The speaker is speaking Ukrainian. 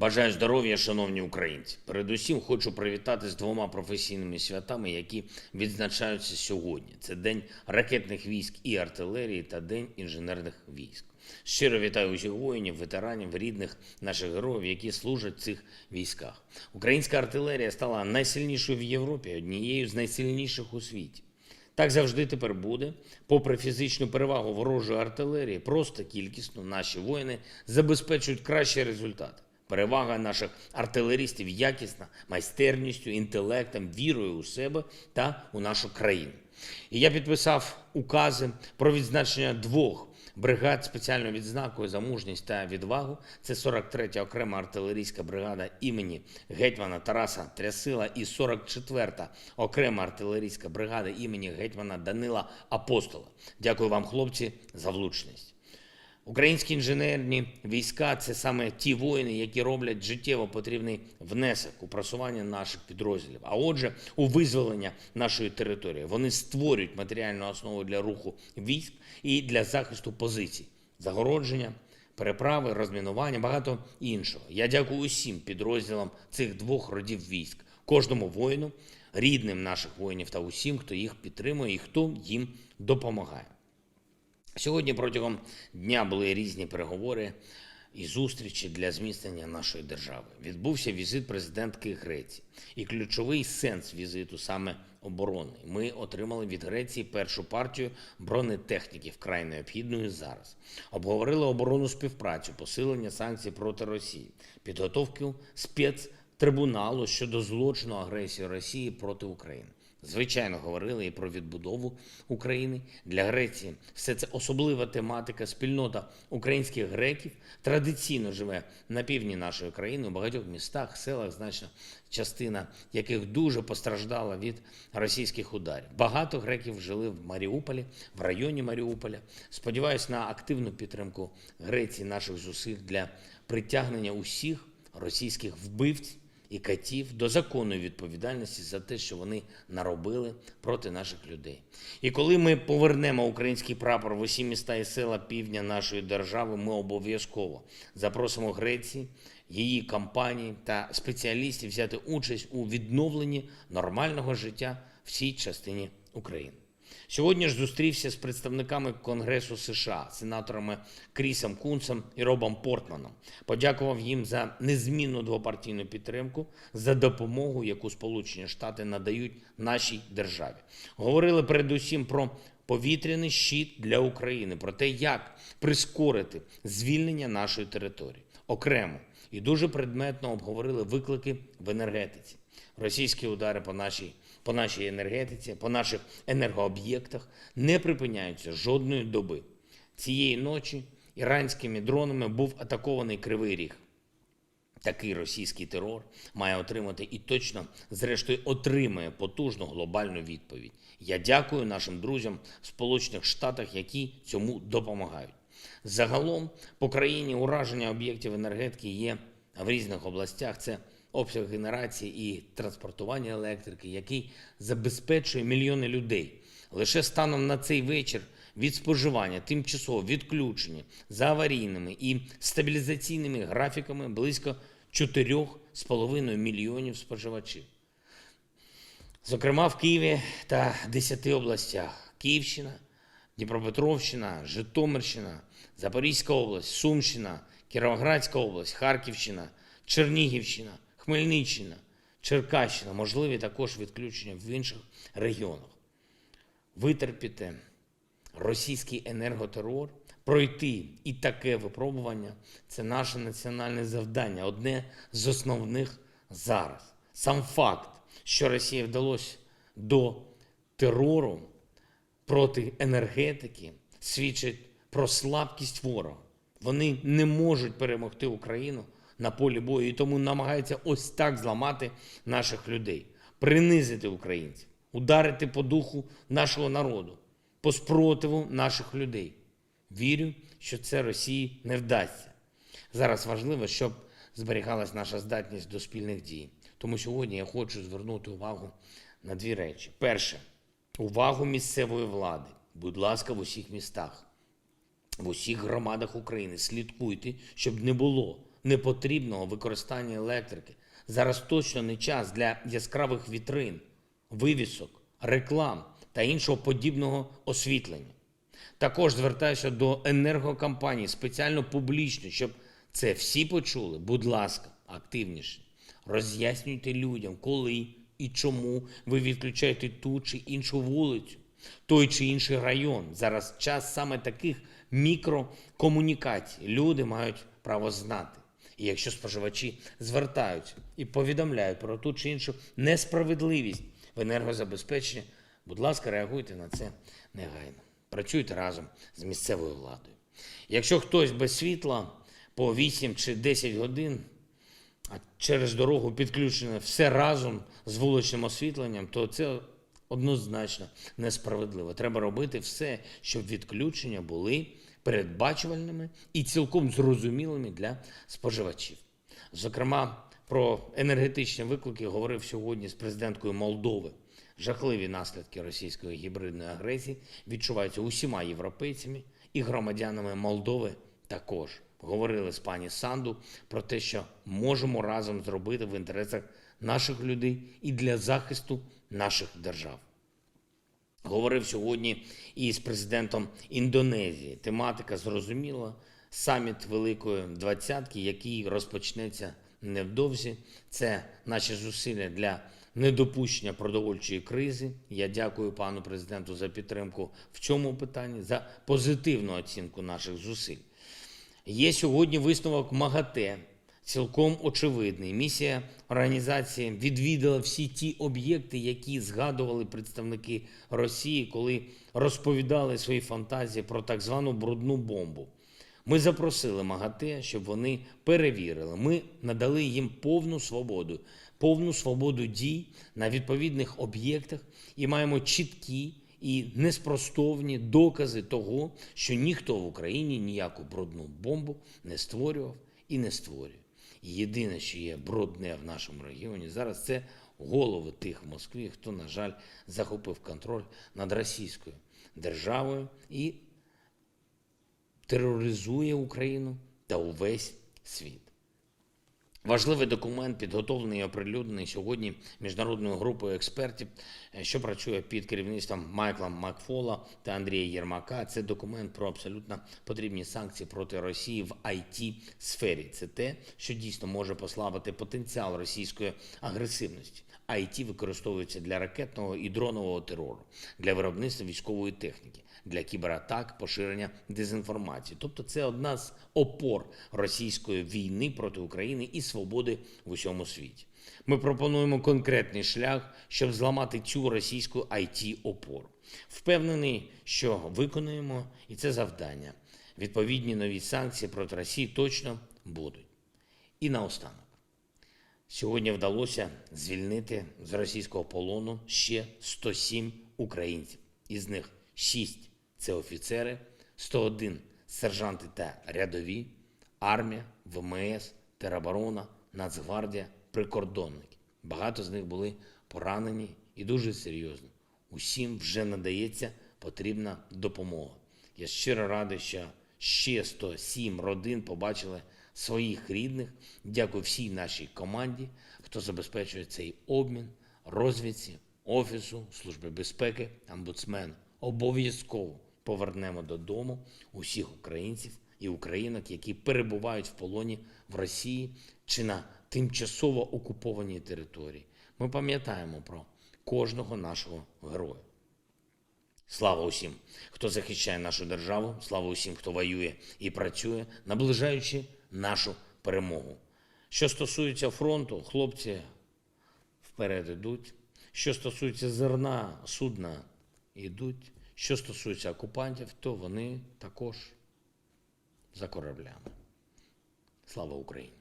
Бажаю здоров'я, шановні українці. Передусім хочу привітати з двома професійними святами, які відзначаються сьогодні. Це День ракетних військ і артилерії та День інженерних військ. Щиро вітаю усіх воїнів, ветеранів, рідних наших героїв, які служать в цих військах. Українська артилерія стала найсильнішою в Європі, однією з найсильніших у світі. Так завжди тепер буде. Попри фізичну перевагу ворожої артилерії, просто кількісно наші воїни забезпечують кращі результати. Перевага наших артилерістів якісна, майстерністю, інтелектом, вірою у себе та у нашу країну. І я підписав укази про відзначення двох бригад спеціальною відзнакою за мужність та відвагу. Це 43-я окрема артилерійська бригада імені гетьмана Тараса Трясила і 44-та окрема артилерійська бригада імені гетьмана Данила Апостола. Дякую вам, хлопці, за влучність. Українські інженерні війська це саме ті воїни, які роблять життєво потрібний внесок у просування наших підрозділів. А отже, у визволення нашої території вони створюють матеріальну основу для руху військ і для захисту позицій, загородження, переправи, розмінування, багато іншого. Я дякую усім підрозділам цих двох родів військ, кожному воїну, рідним наших воїнів та усім, хто їх підтримує і хто їм допомагає. Сьогодні протягом дня були різні переговори і зустрічі для зміцнення нашої держави. Відбувся візит президентки Греції. І ключовий сенс візиту саме оборони. Ми отримали від Греції першу партію бронетехніки, вкрай необхідної зараз. Обговорили оборонну співпрацю, посилення санкцій проти Росії, підготовку спецтрибуналу щодо злочину агресії Росії проти України. Звичайно, говорили і про відбудову України для Греції. Все це особлива тематика. Спільнота українських греків традиційно живе на півдні нашої країни, у багатьох містах, селах, значна частина яких дуже постраждала від російських ударів. Багато греків жили в Маріуполі, в районі Маріуполя. Сподіваюсь на активну підтримку Греції наших зусиль для притягнення усіх російських вбивць і катів до законної відповідальності за те, що вони наробили проти наших людей. І коли ми повернемо український прапор в усі міста і села півдня нашої держави, ми обов'язково запросимо Греції, її компанії та спеціалістів взяти участь у відновленні нормального життя в цій частині України. Сьогодні ж зустрівся з представниками Конгресу США, сенаторами Крісом Кунсом і Робом Портманом. Подякував їм за незмінну двопартійну підтримку, за допомогу, яку Сполучені Штати надають нашій державі. Говорили передусім про повітряний щит для України, про те, як прискорити звільнення нашої території окремо і дуже предметно обговорили виклики в енергетиці. Російські удари по нашій по нашій енергетиці, по наших енергооб'єктах не припиняються жодної доби. Цієї ночі іранськими дронами був атакований Кривий Ріг. Такий російський терор має отримати і точно, зрештою, отримає потужну глобальну відповідь. Я дякую нашим друзям в Сполучених Штатах, які цьому допомагають. Загалом по країні ураження об'єктів енергетики є в різних областях. Це обсяг генерації і транспортування електрики, який забезпечує мільйони людей. Лише станом на цей вечір від споживання тимчасово відключені за аварійними і стабілізаційними графіками близько 4,5 мільйонів споживачів. Зокрема, в Києві та 10 областях: Київщина, Дніпропетровщина, Житомирщина, Запорізька область, Сумщина, Кіровоградська область, Харківщина, Чернігівщина, Хмельниччина, Черкащина, можливі також відключення в інших регіонах. Витерпіти російський енерготерор, пройти і таке випробування це наше національне завдання, одне з основних зараз. Сам факт, що Росії вдалося до терору проти енергетики, свідчить про слабкість ворога. Вони не можуть перемогти Україну на полі бою і тому намагаються ось так зламати наших людей, принизити українців, ударити по духу нашого народу, по спротиву наших людей. Вірю, що це Росії не вдасться. Зараз важливо, щоб зберігалась наша здатність до спільних дій. Тому сьогодні я хочу звернути увагу на дві речі. Перше, увагу місцевої влади. Будь ласка, в усіх містах, в усіх громадах України слідкуйте, щоб не було непотрібного використання електрики. Зараз точно не час для яскравих вітрин, вивісок, реклам та іншого подібного освітлення. Також звертаюся до енергокомпаній спеціально публічно, щоб це всі почули. Будь ласка, активніше. Роз'яснюйте людям, коли і чому ви відключаєте ту чи іншу вулицю, той чи інший район. Зараз час саме таких мікрокомунікацій. Люди мають право знати. І якщо споживачі звертаються і повідомляють про ту чи іншу несправедливість в енергозабезпеченні, будь ласка, реагуйте на це негайно. Працюйте разом з місцевою владою. Якщо хтось без світла по 8 чи 10 годин, а через дорогу підключене все разом з вуличним освітленням, то це однозначно несправедливо. Треба робити все, щоб відключення були передбачувальними і цілком зрозумілими для споживачів. Зокрема, про енергетичні виклики говорив сьогодні з президенткою Молдови. Жахливі наслідки російської гібридної агресії відчуваються усіма європейцями і громадянами Молдови також. Говорили з пані Санду про те, що можемо разом зробити в інтересах наших людей і для захисту наших держав. Говорив сьогодні і з президентом Індонезії. Тематика зрозуміла. Саміт Великої Двадцятки, який розпочнеться невдовзі. Це наші зусилля для недопущення продовольчої кризи. Я дякую пану президенту за підтримку в цьому питанні, за позитивну оцінку наших зусиль. Є сьогодні висновок МАГАТЕ, цілком очевидний. Місія організації відвідала всі ті об'єкти, які згадували представники Росії, коли розповідали свої фантазії про так звану брудну бомбу. Ми запросили МАГАТЕ, щоб вони перевірили. Ми надали їм повну свободу, повну свободу дій на відповідних об'єктах і маємо чіткі і неспростовні докази того, що ніхто в Україні ніяку брудну бомбу не створював і не створює. Єдине, що є брудне в нашому регіоні зараз, це голови тих в Москві, хто, на жаль, захопив контроль над російською державою і тероризує Україну та увесь світ. Важливий документ, підготовлений і оприлюднений сьогодні міжнародною групою експертів, е, що працює під керівництвом Майкла Макфола та Андрія Єрмака. Це документ про абсолютно потрібні санкції проти Росії в it сфері. Це те, що дійсно може послабити потенціал російської агресивності. IT використовується для ракетного і дронового терору, для виробництва військової техніки, для кібератак, поширення дезінформації. Тобто, це одна з опор російської війни проти України і свободи в усьому світі. Ми пропонуємо конкретний шлях, щоб зламати цю російську it опору. Впевнений, що виконуємо і це завдання. Відповідні нові санкції проти Росії точно будуть. І наостанок. Сьогодні вдалося звільнити з російського полону ще 107 українців. Із них 6 – це офіцери, 101 – сержанти та рядові, армія, ВМС, тероборона, Нацгвардія, прикордонники. Багато з них були поранені і дуже серйозно. Усім вже надається потрібна допомога. Я щиро радий, що ще 107 родин побачили своїх рідних. Дякую всій нашій команді, хто забезпечує цей обмін, розвідці, офісу, служби безпеки, омбудсмену. Обов'язково повернемо додому усіх українців і українок, які перебувають в полоні в Росії чи на тимчасово окупованій території. Ми пам'ятаємо про кожного нашого героя. Слава усім, хто захищає нашу державу, слава усім, хто воює і працює, наближаючи нашу перемогу. Що стосується фронту, хлопці вперед ідуть. Що стосується зерна, судна йдуть. Що стосується окупантів, то вони також за кораблями. Слава Україні!